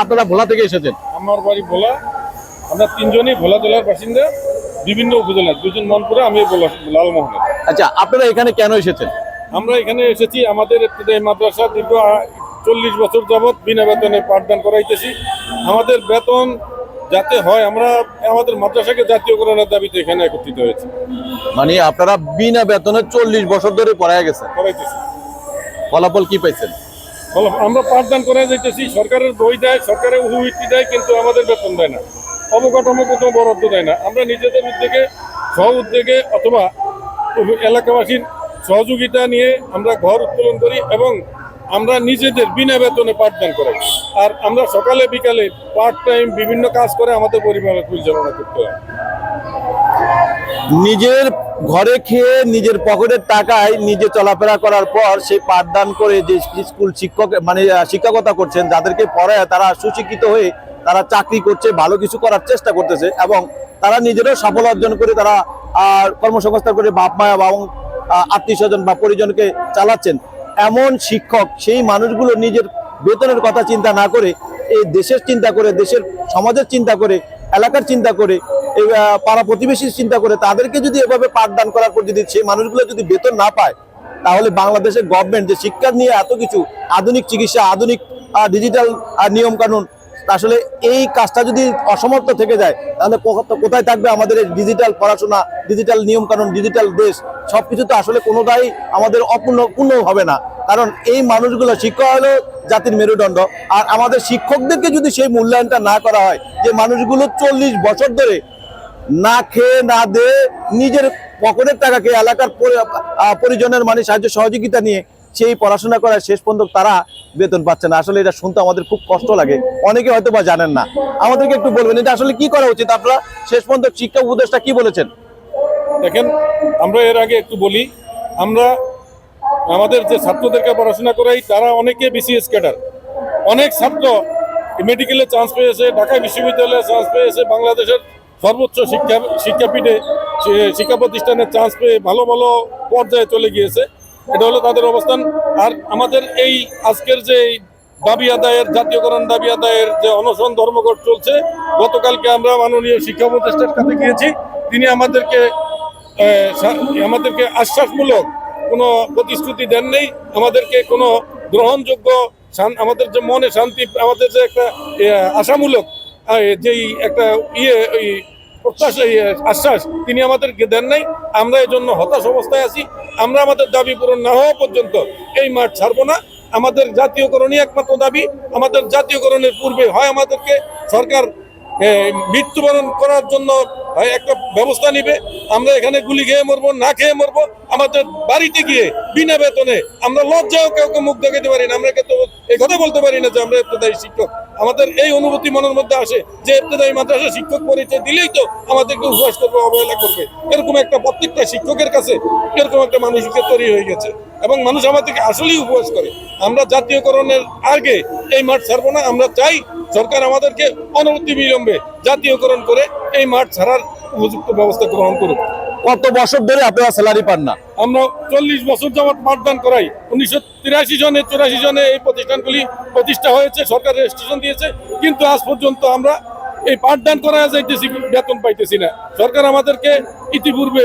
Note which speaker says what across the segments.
Speaker 1: আপনারা ভোলা থেকে এসেছেন?
Speaker 2: আমার বাড়ি ভোলা। আমরা তিনজনই ভোলা জেলার বাসিন্দা বিভিন্ন উপজেলার দুজন মনপুরে আমি ভোলা লালমোহনের
Speaker 1: আচ্ছা আপনারা এখানে কেন এসেছেন?
Speaker 2: আমরা এখানে এসেছি আমাদের মাদ্রাসা দীর্ঘ চল্লিশ বছর যাবৎ বিনা বেতনে পাঠদান করাইতেছি। আমাদের বেতন যাতে হয় আমরা আমাদের মাদ্রাসাকে জাতীয়করণের দাবিতে এখানে একত্রিত হয়েছি।
Speaker 1: মানে আপনারা বিনা বেতনে চল্লিশ বছর ধরে পড়ায় গেছেন।
Speaker 2: করাইতেছি
Speaker 1: ফলাফল কি পাইছেন?
Speaker 2: আমরা পাঠদান করে যাইতেছি, সরকারের বই দেয়, সরকারের হুইটি দেয়, কিন্তু আমাদের বেতন দেয় না। অবকাঠামো কোথাও বরাদ্দ দেয় না। আমরা নিজেদের উদ্যোগে, স্ব উদ্যোগে অথবা এলাকাবাসীর সহযোগিতা নিয়ে আমরা ঘর উত্তোলন করি এবং আমরা নিজেদের বিনা বেতনে পাঠদান করাই। আর আমরা সকালে, বিকালে পার্ট টাইম বিভিন্ন কাজ করে আমাদের পরিবারের পরিচালনা করতে হয়।
Speaker 1: নিজের ঘরে খেয়ে নিজের পকেটের টাকায় নিজে চলাফেরা করার পর সেই পাঠদান করে যে স্কুল শিক্ষক মানে শিক্ষকতা করছেন, যাদেরকে পড়ায় তারা সুশিক্ষিত হয়ে তারা চাকরি করছে, ভালো কিছু করার চেষ্টা করতেছে এবং তারা নিজেরও সফল অর্জন করে তারা আর কর্মসংস্থান করে বাপ, মা এবং আত্মীয় স্বজন বা পরিজনকে চালাচ্ছেন। এমন শিক্ষক, সেই মানুষগুলো নিজের বেতনের কথা চিন্তা না করে, এই দেশের চিন্তা করে, দেশের সমাজের চিন্তা করে, এলাকার চিন্তা করে পাড়া প্রতিবেশীর চিন্তা করে তাদেরকে যদি এভাবে পাঠদান করার পর যদি সেই মানুষগুলো যদি বেতন না পায়, তাহলে বাংলাদেশের গভর্নমেন্ট যে শিক্ষা নিয়ে এত কিছু আধুনিক চিকিৎসা, আধুনিক ডিজিটাল নিয়ম কানুন আসলে এই কাজটা যদি অসমর্থ থেকে যায়, তাহলে কোথায় থাকবে আমাদের ডিজিটাল পড়াশোনা ডিজিটাল নিয়ম কানুন ডিজিটাল দেশ? সব কিছু তো আসলে কোনোটাই আমাদের অপূর্ণ, পূর্ণ হবে না। কারণ এই মানুষগুলো শিক্ষা হলো জাতির মেরুদণ্ড। আর আমাদের শিক্ষকদেরকে যদি সেই মূল্যায়নটা না করা হয়, যে মানুষগুলো চল্লিশ বছর ধরে না খেয়ে না দে নিজের পকেটের টাকাকে এলাকার পরিজনের মানে সাহায্য সহযোগিতা নিয়ে সেই পড়াশোনা করার শেষ পর্যন্ত তারা বেতন পাচ্ছে না। আসলে এটা শুনতে আমাদের খুব কষ্ট লাগে। অনেকে হয়তো বা জানেন না। আমাদেরকে একটু বলবেন, এটা আসলে কি করা উচিত? আপনারা শেষ পর্যন্ত শিক্ষা উপদেষ্টা কি বলেছেন?
Speaker 2: দেখেন, আমরা এর আগে একটু বলি, আমরা আমাদের যে ছাত্রদেরকে পড়াশোনা করাই, তারা অনেকে বিসিএস ক্যাডার অনেক ছাত্র মেডিকেলে চান্স পেয়েছে, ঢাকা বিশ্ববিদ্যালয়ে চান্স পেয়েছে, বাংলাদেশের সর্বোচ্চ শিক্ষা শিক্ষাপীঠে শিক্ষা প্রতিষ্ঠানের চান্স পেয়ে ভালো ভালো পর্যায়ে চলে গিয়েছে। এটা হলো তাদের অবস্থান। আর আমাদের এই আজকের যে দাবি আদায়ের, জাতীয়করণ দাবি আদায়ের যে অনশন ধর্মঘট চলছে, গতকালকে আমরা মাননীয় শিক্ষা উপদেষ্টার কাছে গিয়েছি। তিনি আমাদেরকে আমাদেরকে আশ্বাসমূলক কোনো প্রতিশ্রুতি দেন নেই আমাদেরকে কোনো গ্রহণযোগ্য আমাদের যে মনে শান্তি, আমাদের যে একটা আশামূলক যেই একটা ইয়ে ওই প্রত্যাশা আশ্বাস তিনি আমাদেরকে দেন নাই। আমরা এই জন্য হতাশ অবস্থায় আছি। আমরা আমাদের দাবি পূরণ না হওয়া পর্যন্ত এই মাঠ ছাড়বো না। আমাদের জাতীয়করণই একমাত্র দাবি। আমাদের জাতীয়করণের পূর্বে হয় আমাদেরকে সরকার মৃত্যুবরণ করার জন্য একটা ব্যবস্থা নিবে। আমরা এখানে গুলি খেয়ে মরবো, না খেয়ে মরবো। আমাদের বাড়িতে গিয়ে বিনা বেতনে আমরা লজ্জাও কাউকে মুখ দেখাতে পারি না। আমরা কিন্তু এই কথা বলতে পারি না যে আমরা ইবতদায়ী শিক্ষক। আমাদের এই অনুভূতি মনের মধ্যে আসে যে ইবতদায়ী মাদ্রাসা শিক্ষক পরিচয় দিলেই তো আমাদেরকে উপহাস করবে, অবহেলা করবে। এরকম একটা প্রত্যেকটা শিক্ষকের কাছে এরকম একটা মানসিকতা তৈরি হয়ে গেছে এবং মানুষ আমাদেরকে আসলেই উপবাস করে। আমরা জাতীয়করণের আগে এই মাঠ ছাড়বো না, আমরা চাই সরকার আমাদেরকে অনবধি বিলম্বে জাতীয়করণ করে এই মাঠ ছাড়ার উপযুক্ত ব্যবস্থা গ্রহণ করুক।
Speaker 1: কত বছর ধরে আপনারা স্যালারি পান না?
Speaker 2: আমরা চল্লিশ বছর যাবৎ পাঠদান করাই। উনিশশো তিরাশি সনে চুরাশি জনে এই প্রতিষ্ঠানগুলি প্রতিষ্ঠা হয়েছে, সরকার রেজিস্ট্রেশন দিয়েছে। কিন্তু আজ পর্যন্ত আমরা এই পাঠদান করা যাইতেছি, বেতন পাইতেছি না। সরকার আমাদেরকে ইতিপূর্বে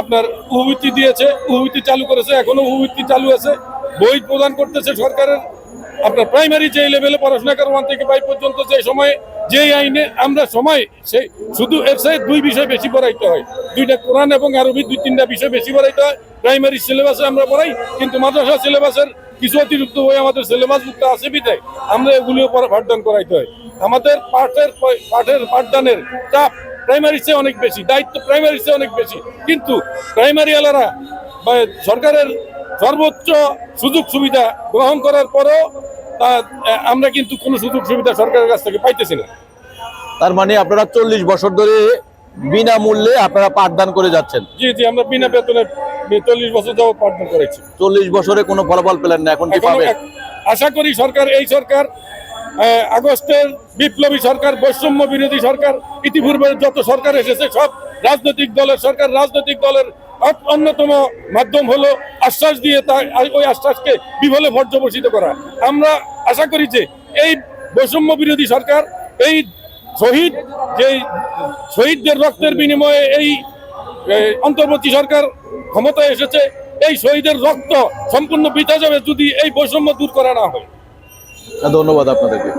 Speaker 2: আপনার উহবৃত্তি দিয়েছে উহবৃত্তি চালু করেছে, এখনও উহবৃত্তি চালু আছে। বই প্রদান করতেছে সরকারের। আপনার প্রাইমারি যে লেভেলে পড়াশোনা করে ওয়ান থেকে ফাইভ পর্যন্ত যে সময়ে যেই আইনে আমরা সময় সেই শুধু এর দুই বিষয় বেশি পড়াইতে হয়। দুইটা কোরআন এবং আরবি দুই তিনটা বিষয় বেশি পড়াইতে হয়। প্রাইমারি সিলেবাসে আমরা পড়াই, কিন্তু মাদ্রাসা সিলেবাসের কিছু অতিরিক্ত বই আমাদের সিলেবাস মুক্ত আছে বিদায় আমরা এগুলিও পাঠদান করাইতে হয়। আমাদের পাঠের পাঠের পাঠদানের চাপ প্রাইমারি চেয়ে অনেক বেশি, দায়িত্ব প্রাইমারি চেয়ে অনেক বেশি। কিন্তু প্রাইমারি আলারা বা সরকারের সর্বোচ্চ সুযোগ সুবিধা গ্রহণ করার পরেও তা আমরা কিন্তু কোনো সুযোগ সুবিধা সরকারের কাছ থেকে পাইতেছি না।
Speaker 1: তার মানে আপনারা চল্লিশ বছর ধরে বিনামূল্যে আপনারা পাঠদান করে যাচ্ছেন।
Speaker 2: জি জি আমরা বিনা বেতনে চল্লিশ বছর যাব পাঠদান করেছি।
Speaker 1: চল্লিশ বছরে কোনো ফলাফল পেলেন না এখন কি
Speaker 2: পাবে আশা করি সরকার এই সরকার আগস্টের বিপ্লবী সরকার, বৈষম্য বিরোধী সরকার, ইতিপূর্বে যত সরকার এসেছে, সব রাজনৈতিক দলের সরকার, রাজনৈতিক দলের অন্যতম মাধ্যম হলো আশ্বাস দিয়ে তা ওই আশ্বাসকে বিফলে পর্যবসিত করা। আমরা আশা করি যে এই বৈষম্য বিরোধী সরকার, এই শহীদ, যে শহীদদের রক্তের বিনিময়ে এই অন্তর্বর্তী সরকার ক্ষমতায় এসেছে, এই শহীদের রক্ত সম্পূর্ণ বৃথা যাবে যদি এই বৈষম্য দূর করা না হয়।
Speaker 1: ধন্যবাদ আপনাদেরকে।